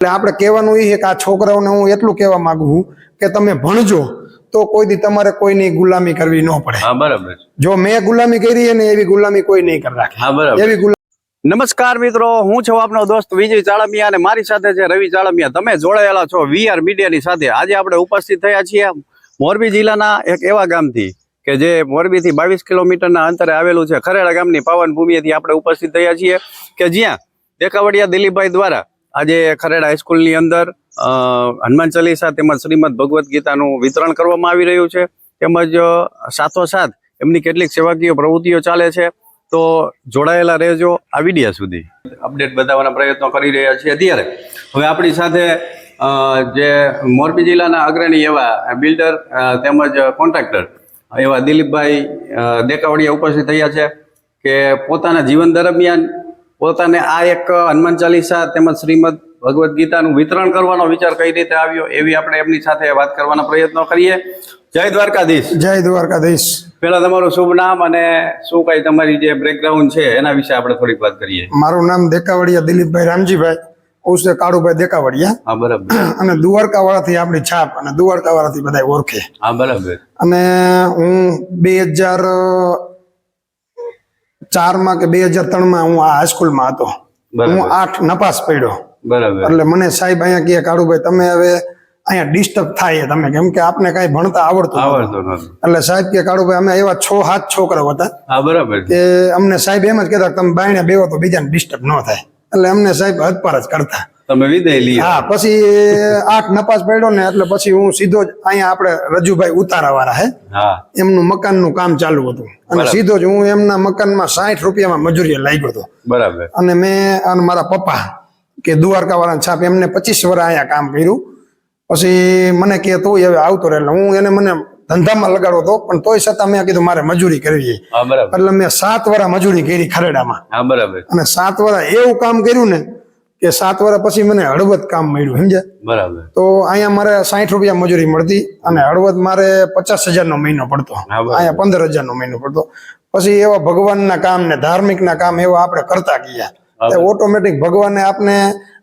એટલે આપણે કહેવાનું એ છે કે આ છોકરાઓને હું એટલું કહેવા માંગુ છું કે તમે ભણજો તો કોઈ દી તમારે કોઈની ગુલામી કરવી ન પડે. હા બરાબર જો મેં ગુલામી કરી છે ને એવી ગુલામી કોઈ નહીં કરી રાખે. હા બરાબર. એવી નમસ્કાર મિત્રો હું છું આપનો દોસ્ત વિજય ચાળમિયા અને મારી સાથે છે રવિ ચાળમિયા. તમે જોડાયેલા છો વીઆર મીડિયાની સાથે. આજે આપણે ઉપસ્થિત થયા છીએ મોરબી જિલ્લાના એક એવા ગામથી કે જે મોરબીથી બાવીસ કિલોમીટરના અંતરે આવેલું છે. ખરેડા ગામની પાવન ભૂમિએથી આપણે ઉપસ્થિત થયા છીએ કે જ્યાં દેખાવડિયા દિલીપભાઈ દ્વારા આજે ખરેડા હાઈસ્કૂલની અંદર હનુમાન ચાલીસા તેમજ શ્રીમદ ભગવદ્ ગીતાનું વિતરણ કરવામાં આવી રહ્યું છે. તેમજ સાથોસાથ એમની કેટલીક સેવાકીય પ્રવૃત્તિઓ ચાલે છે. તો જોડાયેલા રહેજો આ વિડિયા સુધી. અપડેટ બતાવવાના પ્રયત્નો કરી રહ્યા છીએ. અત્યારે, હવે આપણી સાથે જે મોરબી જિલ્લાના અગ્રણી એવા બિલ્ડર તેમજ કોન્ટ્રાક્ટર, એવા દિલીપભાઈ દેકાવડિયા ઉપસ્થિત થયા છે કે પોતાના જીવન દરમિયાન પોતાને આ એક હનુમાન ચાલીસા તેમજ શ્રીમદ ભગવદ્ ગીતાનું વિતરણ કરવાનો વિચાર કઈ રીતે આવ્યો એવી આપણે એમની સાથે વાત કરવાના પ્રયત્નો કરીએ. જય દ્વારકાધીશ. જય દ્વારકાધીશ. પેલા તમારું શુભ નામ અને શું કઈ તમારી જે બ્રેકગ્રાઉન્ડ છે એના વિશે આપણે થોડીક વાત કરીએ. મારું નામ દેકાવડિયા દિલીપભાઈ રામજીભાઈ ઉર્સે કાળુભાઈ દેકાવડિયા. હા બરાબર. અને દ્વારકા વાળાથી આપણી છાપ અને દ્વારકા વાળાથી બધા ઓળખે. હા બરાબર. અને હું બે હજાર ચારમાં કે બે હજાર ત્રણમાં હું આ હાઈસ્કૂલમાં હતો. હું આઠ નપાસ પડ્યો. બરાબર. એટલે મને સાહેબ અહીંયા કહે કાળુભાઈ તમે હવે અહીંયા ડિસ્ટર્બ થાય તમે કેમ કે આપને કઈ ભણતા આવડતું આવડતું એટલે સાહેબ કે કાળુભાઈ અમે એવા છ સાત છોકરાઓ હતા બરાબર. કે અમને સાહેબ એમ જ કહેતા તમે બાયણે બેવો તો બીજાને ડિસ્ટર્બ ન થાય. એટલે અમને સાહેબ હદપાર જ કરતા. તમે વિદાય હા પછી આઠ નપાસ પડ્યો ને એટલે પછી હું સીધો જ અહીંયા આપણે રજુભાઈ ઉતારા વાળા હે. એમનું મકાનનું કામ ચાલુ હતું. અને સીધો જ હું એમના મકાનમાં સાઠ રૂપિયામાં મજૂરી લાગ્યો હતો. બરાબર. અને મેં અને મારા પપ્પા કે દ્વારકા વાળા છાપ એમને પચીસ વર્ષ અહીંયા કામ કર્યું. પછી મને કે તું હવે આવતો રહે એટલે હું એને મને ધંધામાં લગાડો હતો પણ તોય છતાં મેં કીધું મારે મજૂરી કરવી છે. એટલે મેં સાત વર્ષ મજૂરી કરી ખરેડામાં. અને સાત વર્ષ એવું કામ કર્યું ને કે સાત વર્ષ પછી મને હળવદ કામ મળ્યું સમજે બરાબર. તો અહીંયા મારે સાઠ રૂપિયા મજૂરી મળતી અને હળવદ મારે પચાસ હજારનો મહિનો પડતો. અહીંયા પંદર હજારનો મહિનો પડતો. પછી એવા ભગવાનના કામ ને ધાર્મિકના કામ એવા આપણે કરતા ગયા. ઓટોમેટિક ભગવાને આપને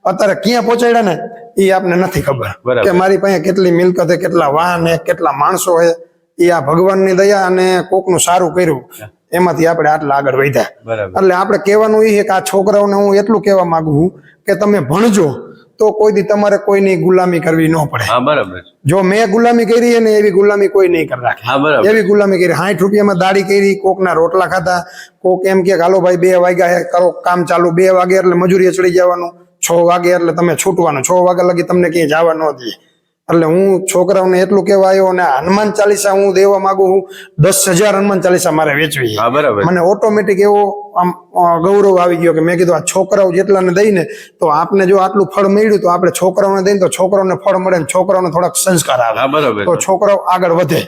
અત્યારે ક્યાં પહોંચાડ્યા ને એ આપને નથી ખબર. કે મારી પાસે કેટલી મિલકત કેટલા વાહન કેટલા માણસો હે એ આ ભગવાનની દયા અને કોકનું સારું કર્યું. એમાંથી આપણે આટલા આગળ વધ્યા. એટલે આપણે કહેવાનું એ છે કે આ છોકરાઓને હું એટલું કહેવા માંગુ છું કે તમે ભણજો તો કોઈ દી તમારે કોઈની ગુલામી કરવી ન પડે. હા બરાબર જો મેં ગુલામી કરી ને એવી ગુલામી કોઈ નહીં કરી રાખે. હા બરાબર. એવી ગુલામી કરી. સાઠ રૂપિયામાં દાડી કરી કોકના રોટલા ખાતા કોક એમ કે હાલો ભાઈ બે વાગ્યા કરો કામ ચાલુ. બે વાગે એટલે મજૂરી ચડી જવાનું છ વાગે એટલે તમે છૂટવાનું. છ વાગ્યા લગી તમને ક્યાંય જવા ન દઈએ એટલે હું છોકરાઓને એટલું કહેવા આવ્યો અને હનુમાન ચાલીસા હું દેવા માંગુ છું દસ હજાર હનુમાન ચાલીસા મારે વેચવી બરાબર. મને ઓટોમેટિક એવો આમ ગૌરવ આવી ગયો કે મેં કીધું આ છોકરાઓ જેટલાને દઈને તો આપને જો આટલું ફળ મળ્યું તો આપણે છોકરાઓને દઈને તો છોકરાઓને ફળ મળે ને છોકરાઓને થોડાક સંસ્કાર આવે. બરાબર. તો છોકરાઓ આગળ વધે.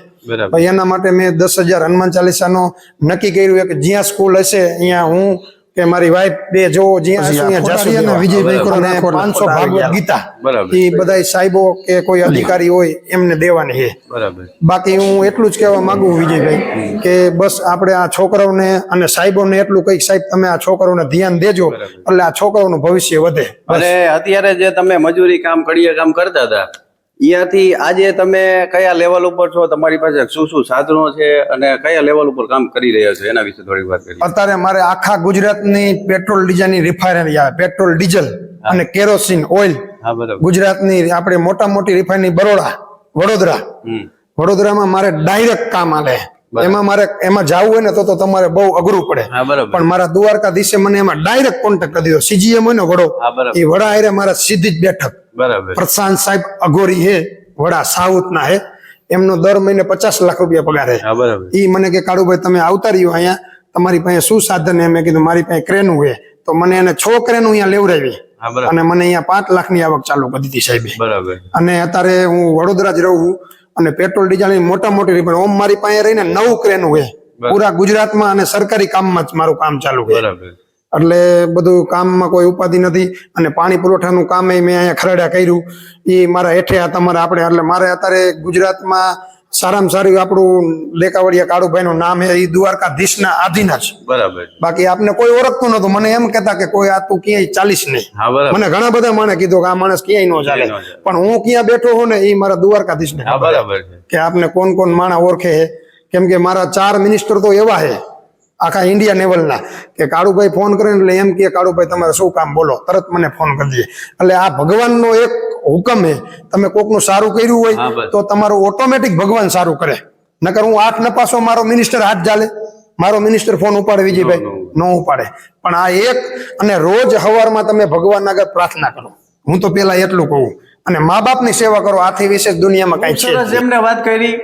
એના માટે મેં દસ હજાર હનુમાન ચાલીસાનો નક્કી કર્યું કે જ્યાં સ્કૂલ હશે અહીંયા હું કે મારી વાઈફ બે જો. વિજયભાઈ પાંચસો ભાગવત ગીતા. એ બધા સાહેબો કે કોઈ અધિકારી હોય એમને દેવાની છે. બાકી હું એટલું જ કહેવા માંગુ વિજયભાઈ કે બસ આપણે આ છોકરાઓને અને સાહેબોને એટલું કઈ સાહેબ તમે આ છોકરાઓને ધ્યાન દેજો એટલે આ છોકરાઓનું ભવિષ્ય વધે. અને અત્યારે જે તમે મજૂરી કામ કડીએ કામ કરતા હતા અહીંયાથી આજે તમે કયા લેવલ ઉપર છો? તમારી પાસે શું શું સાધનો છે અને કયા લેવલ ઉપર કામ કરી રહ્યા છો? એના વિશે થોડી વાત કરીએ. અત્યારે મારે આખા ગુજરાતની પેટ્રોલ ડીઝલની રિફાઇનરી આવે પેટ્રોલ ડીઝલ અને કેરોસીન ઓઇલ ગુજરાતની આપણે મોટા મોટી રિફાઇનરી બરોડા વડોદરા. વડોદરામાં મારે ડાયરેક્ટ કામ આલે. એમાં મારે એમાં જવું હોય ને તો તમારે બહુ અઘરું પડે. પણ મારા દ્વારકાધીશે મને એમાં ડાયરેક્ટ કોન્ટેક્ટ કરી દીધો. સીજીએમ હોય ને વડો એ વડા હારે મારા સીધી જ બેઠક. પ્રશાંત સાહેબ અઘોરી હે વડા સાઉથ ના હે. એમનો દર મહિને પચાસ લાખ રૂપિયા પગાર હે. એ ઈ મને કે કાળુભાઈ તમે આવતા રહ્યો અહીંયા. તમારી પાસે શું સાધન હે? મેં કીધું મારી પાસે ક્રેનું હે. તો મને એને છ ક્રેનું અહીંયા લેવડાવી. અને મને અહીંયા પાંચ લાખની આવક ચાલુ કરી દીધી સાહેબ. અને અત્યારે હું વડોદરા જ રહું છું. અને પેટ્રોલ ડીઝલની મોટા મોટી રિફાઇન ઓમ મારી પાસે રહીને નવ ક્રેન હોય. પૂરા ગુજરાતમાં અને સરકારી કામમાં જ મારું કામ ચાલુ છે. એટલે બધું કામમાં કોઈ ઉપાધિ નથી અને પાણી પુરવઠાનું કામ મેં અહીંયા ખરડા કર્યું. એ મારા હેઠે હતા તમારે આપણે એટલે મારે અત્યારે ગુજરાતમાં સારામાં સારું આપણું લેકાવડિયા કાળુભાઈનું નામ એ દ્વારકાધીશના આધીના છે બરાબર. બાકી આપને કોઈ ઓળખતું નતું મને એમ કહેતા કે કોઈ આ તું ક્યાંય ચાલીસ નહીં. મને ઘણા બધા માણે કીધું કે આ માણસ ક્યાંય ન ચાલે. પણ હું ક્યાં બેઠો હું ને એ મારા દ્વારકાધીશને બરાબર કે આપને કોણ કોણ માણા ઓળખે કેમ કે મારા ચાર મિનિસ્ટર તો એવા છે. આખા ઇન્ડિયા લેવલના કે કાળુભાઈ ફોન કરે એટલે એમ કે કાળુભાઈ તમારે શું કામ બોલો? તરત મને ફોન કરી દે એટલે આ ભગવાનનો એક હુકમ હે તમે કોકનું સારું કર્યું હોય તો તમારું ઓટોમેટિક ભગવાન સારું કરે. નકર હું આઠ નપાસો મારો મિનિસ્ટર હાથ ચાલે મારો મિનિસ્ટર ફોન ઉપાડે વિજયભાઈ. ન. ઉપાડે. પણ આ એક અને રોજ સવારમાં તમે ભગવાન આગળ પ્રાર્થના કરો. હું તો પેલા એટલું કહું. અને મા બાપની સેવા કરો. આથી વિશેષ દુનિયામાં કઈ છે જ એમને વાત કરી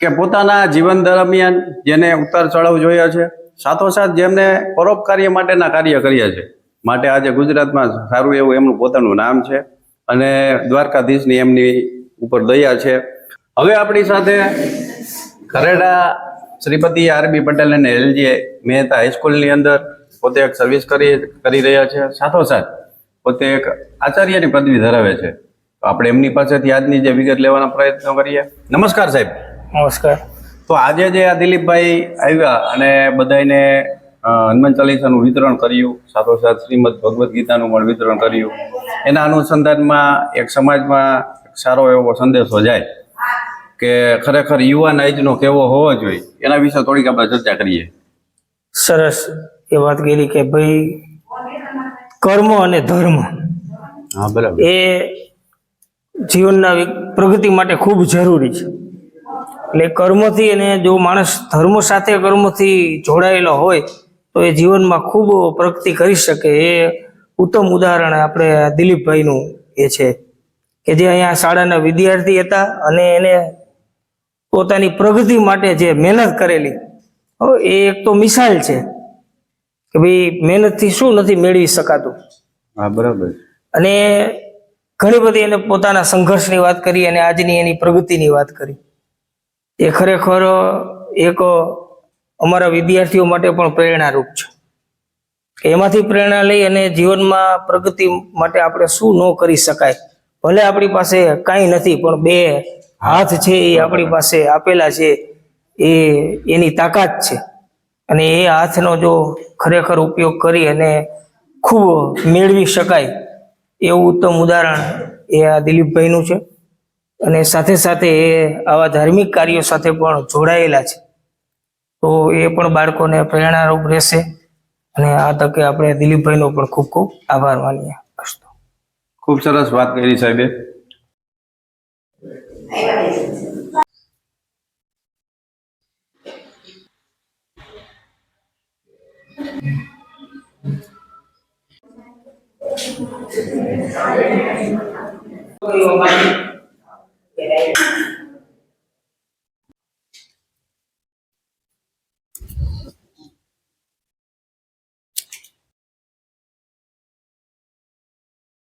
કે પોતાના જીવન દરમિયાન જેને ઉતાર ચઢાવ જોયા છે સાથોસાથ જેમને પરોપકાર્ય માટેના કાર્ય કર્યા છે. માટે આજે ગુજરાતમાં સારું એવું એમનું પોતાનું નામ છે અને દ્વારકાધીશની એમની ઉપર દયા છે. હવે આપણી સાથે ખરેડા શ્રીપતિ આરબી પટેલ અને એલજી મહેતા હાઈસ્કૂલની અંદર પોતે એક સર્વિસ કરી કરી રહ્યા છે. સાથોસાથ પોતે એક આચાર્યની પદવી ધરાવે છે. આપણે એમની પાસેથી આજની જે વિગત લેવાના પ્રયત્નો કરીએ. નમસ્કાર સાહેબ. નમસ્કાર. તો આજે જે આ દિલીપભાઈ આવ્યા અને બધાને હનુમાન ચાલીસાનું વિતરણ કર્યું સાથોસાથ શ્રીમદ ભગવદ્ ગીતાનું પણ વિતરણ કર્યું. એના અનુસંધાનમાં એક સમાજમાં સારો એવો સંદેશો જાય કે ખરેખર યુવાન આજનો કેવો હોવો જોઈએ એના વિશે થોડીક આપણે ચર્ચા કરીએ. સરસ એ વાત કરી કે ભાઈ કર્મ અને ધર્મ હા બરાબર. એ જીવનના પ્રગતિ માટે ખૂબ જરૂરી છે. એટલે કર્મથી અને જો માણસ ધર્મ સાથે કર્મથી જોડાયેલો હોય તો એ જીવનમાં ખૂબ પ્રગતિ કરી શકે. એ ઉત્તમ ઉદાહરણ આપણે દિલીપભાઈનું એ છે કે જે અહીંયા શાળાના વિદ્યાર્થી હતા અને એને પોતાની પ્રગતિ માટે જે મહેનત કરેલી. એ એક તો મિસાલ છે કે ભાઈ મહેનતથી શું નથી મેળવી શકાતું. હા બરાબર. અને ઘણી બધી એને પોતાના સંઘર્ષની વાત કરી અને આજની એની પ્રગતિની વાત કરી. એ ખરેખર એક અમારા વિદ્યાર્થીઓ માટે પણ પ્રેરણારૂપ છે. એમાંથી પ્રેરણા લઈ અને જીવનમાં પ્રગતિ માટે આપણે શું ન કરી શકાય, ભલે આપણી પાસે કાંઈ નથી, પણ બે હાથ છે એ આપણી પાસે આપેલા છે, એ એની તાકાત છે. અને એ હાથનો જો ખરેખર ઉપયોગ કરી અને ખૂબ મેળવી શકાય એવું ઉત્તમ ઉદાહરણ એ આ દિલીપભાઈનું છે. અને સાથે સાથે એ આવા ધાર્મિક કાર્યો સાથે પણ જોડાયેલા છે. તો એ પણ બાળકોને પ્રેરણારૂપ રહેશે. અને આ તકે આપણે દિલીપભાઈનો પણ ખૂબ ખૂબ આભાર માનીએ. ખૂબ સરસ વાત કરી સાહેબે.